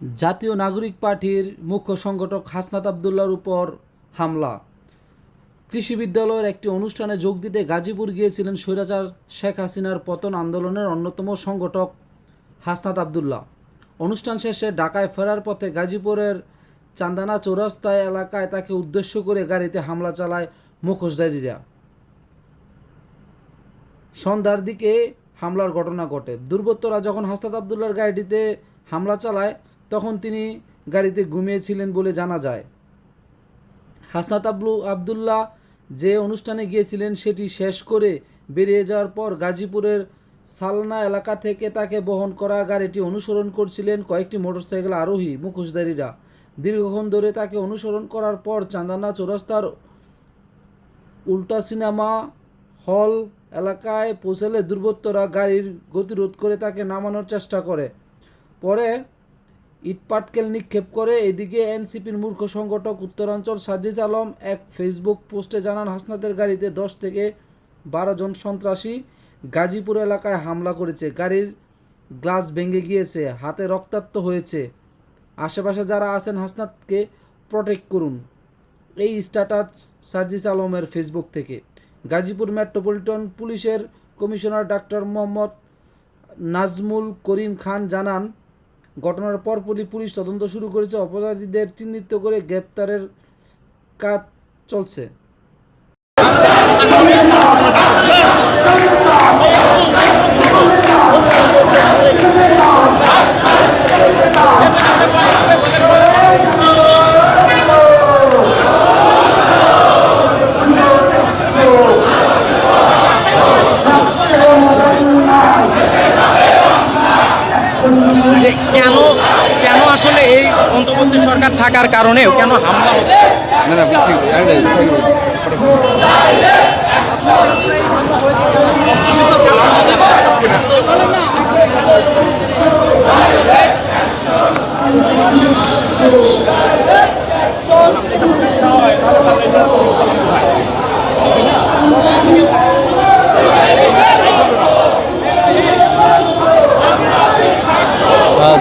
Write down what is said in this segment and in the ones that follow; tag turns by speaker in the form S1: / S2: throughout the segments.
S1: জাতীয় নাগরিক পার্টির মুখ্য সংগঠক হাসনাত আবদুল্লার উপর হামলা। কৃষি বিদ্যালয়ের একটি অনুষ্ঠানে যোগ দিতে গাজীপুর গিয়েছিলেন স্বৈরাচার শেখ হাসিনার পতন আন্দোলনের অন্যতম সংগঠক হাসনাত আবদুল্লাহ। অনুষ্ঠান শেষে ঢাকায় ফেরার পথে গাজীপুরের চান্দানা চৌরাস্তায় এলাকায় তাকে উদ্দেশ্য করে গাড়িতে হামলা চালায় মুখোশধারীরা। সন্ধ্যার দিকে হামলার ঘটনা ঘটে। দুর্বৃত্তরা যখন হাসনাত আবদুল্লার গাড়িটিতে হামলা চালায় তখন তিনি গাড়িতে ঘুমিয়েছিলেন বলে জানা যায়। হাসনাত আবলু আবদুল্লাহ যে অনুষ্ঠানে গিয়েছিলেন সেটি শেষ করে বেরিয়ে যাওয়ার পর গাজীপুরের সালনা এলাকা থেকে তাকে বহন করা গাড়িটি অনুসরণ করছিলেন কয়েকটি মোটরসাইকেল আরোহী মুখোশধারীরা। দীর্ঘক্ষণ ধরে তাকে অনুসরণ করার পর চান্দানা চৌরাস্তার উল্টা সিনেমা হল এলাকায় পৌঁছালে দুর্বৃত্তরা গাড়ির গতিরোধ করে তাকে নামানোর চেষ্টা করে। পরে ইটপাটকেল নিক্ষেপ করে এদিকে এনসিপির মূর্খ সংগঠক উত্তরাঞ্চল সাজিজ আলম এক ফেসবুক পোস্টে জানান হাসনাতের গাড়িতে দশ থেকে বারো জন সন্ত্রাসী গাজীপুর এলাকায় হামলা করেছে। গাড়ির গ্লাস ভেঙে গিয়েছে, হাতে রক্তাক্ত হয়েছে। আশেপাশে যারা আছেন হাসনাতকে প্রটেক্ট করুন। এই স্ট্যাটাস সার্জিস আলমের ফেসবুক থেকে। গাজীপুর মেট্রোপলিটন পুলিশের কমিশনার ডাক্তার মোহাম্মদ নাজমুল করিম খান জানান ঘটনার পরপরই পুলিশ তদন্ত শুরু করেছে। অপরাধীদের চিহ্নিত করে গ্রেপ্তারের কাজ চলছে।
S2: যে কেন কেন আসলে এই অন্তর্বর্তী সরকার থাকার কারণেও কেন হামলা হচ্ছে?
S3: না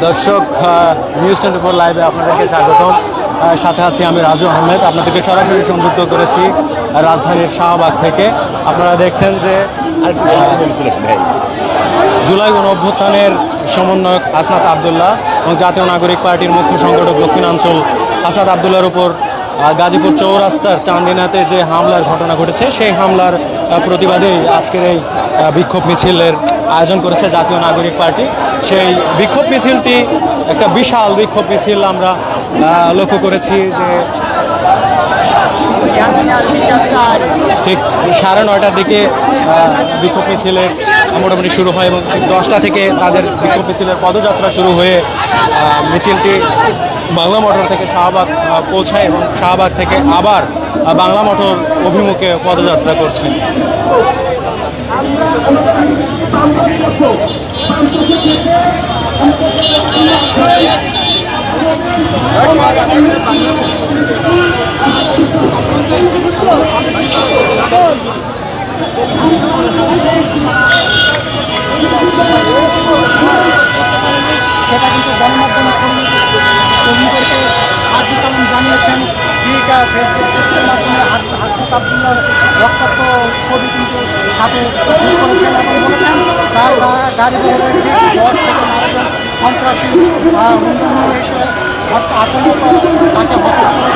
S4: দর্শক নিউজ টোয়েন্টি ফোর লাইভে আপনাদেরকে স্বাগতম। সাথে আছি আমি রাজু আহমেদ। আপনাদেরকে সরাসরি সংযুক্ত করেছি রাজধানীর শাহবাগ থেকে। আপনারা দেখছেন যে জুলাই গণ অভ্যুত্থানের সমন্বয়ক আসাদ আবদুল্লাহ এবং জাতীয় নাগরিক পার্টির মুখ্য সংগঠক দক্ষিণাঞ্চল আসাদ আবদুল্লার উপর গাজীপুর চৌরাস্তার চান্দিনাতে যে হামলার ঘটনা ঘটেছে, সেই হামলার প্রতিবাদেই আজকের এই বিক্ষোভ মিছিলের আয়োজন করেছে জাতীয় নাগরিক পার্টি। সেই বিক্ষোভ মিছিলটি একটা বিশাল বিক্ষোভ মিছিল আমরা লক্ষ্য করেছি যে ঠিক সাড়ে নয়টার দিকে বিক্ষোভ মিছিলের মোটামুটি শুরু হয় এবং দশটা থেকে তাদের বিক্ষোভ মিছিলের পদযাত্রা শুরু হয়ে মিছিলটি বাংলা মোটর থেকে শাহবাগ পৌঁছায় এবং শাহবাগ থেকে আবার বাংলা মোটর অভিমুখে পদযাত্রা করছে।
S5: আবদুল্লার রক্তাক্ত ছবি কিন্তু সাথে করেছেন এবং বলেছেন, তার গাড়ি বহরে দশ থেকে বারো সন্ত্রাসী নিয়ে এসে হত্যা করে তাকে হত্যা করে